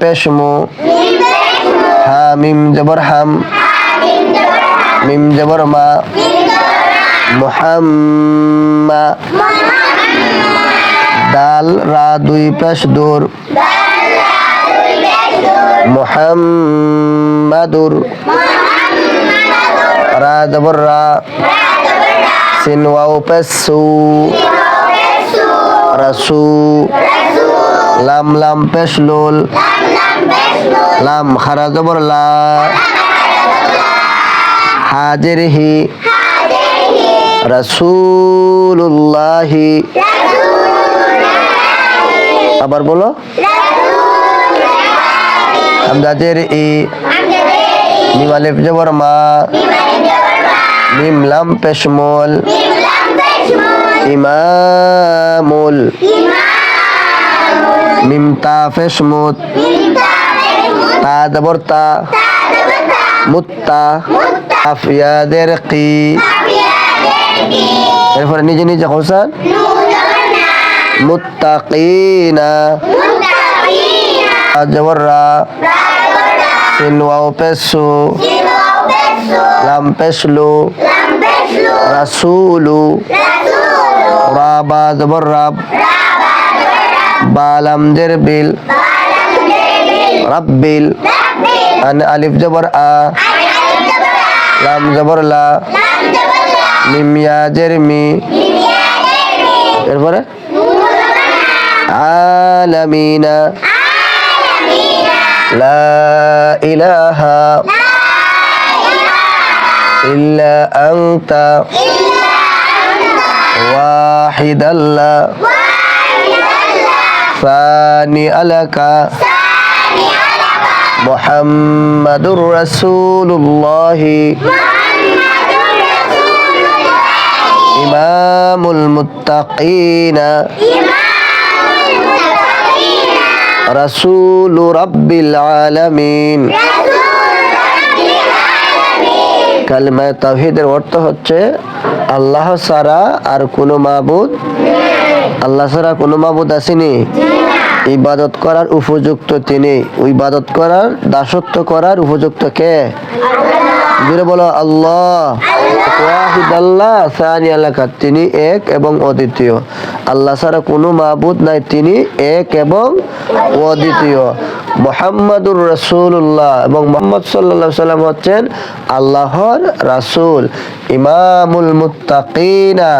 পেশমু। হা মিম জবর হাম। মিম জবর মা। মুহাম্মা। দাল রা দুই পেশ দূর। মুহাম্মাদুর। রা জবর রা। সিন ওয়াও পেশ সু। রাসু লাম লাম পেশ লুল। লাম খারা জবর লা। হাজির হি। রাসূলুল্লাহি। আবার বলো। হামজাজের ই। মিম আলিফ জবর মা। মিম লাম পেশমুল ইমামুল। মিম তা পেশমুত তা জবর তা মুত্তা আফিয়াদের কি? এরপরে নিজে নিজে হোসেন মুত্তাকিনা জবর রা সিন ওয়াও পেশু লাম পেশলু রাসূলু রাবা জবর রাব বালাম জের বিল। রাব্বিল। আন আলিফ জবর আ। লাম জবর লা। মিম ইয়া মি। এরপরে? আলামিনা। লা ইলাহা। ইল্লা আনতা। ওয়াহিদান লা ثاني ألك محمد رسول الله إمام المتقين رسول رب العالمين কালমা তাওহীদের অর্থ হচ্ছে আল্লাহ ছাড়া আর কোনো মাবুদ আল্লাহ ছাড়া কোনো মাবুদ আসেনি। ইবাদত করার উপযুক্ত তিনি। ইবাদত করার, দাসত্ব করার উপযুক্ত কে? জুড়ে বলো, আল্লাহ। আল্লাহ সানি আল্লাহ তিনি এক এবং অদ্বিতীয়। আল্লাহ ছাড়া কোনো মাবুদ নাই, তিনি এক এবং অদ্বিতীয়। মোহাম্মদুর রসুল্লাহ এবং মোহাম্মদ সাল্লাহ সাল্লাম হচ্ছেন আল্লাহর রাসূল। ইমামুল মুত্তাকিনা,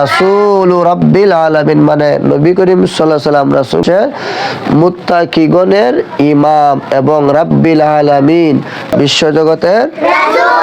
রাসূল রাব্বিল আলামিন মানে নবী করিম সাল্লাহ সাল্লাম রাসূল মুত্তাকিগণের ইমাম এবং রাব্বিল আলামিন, বিশ্বজগতের No.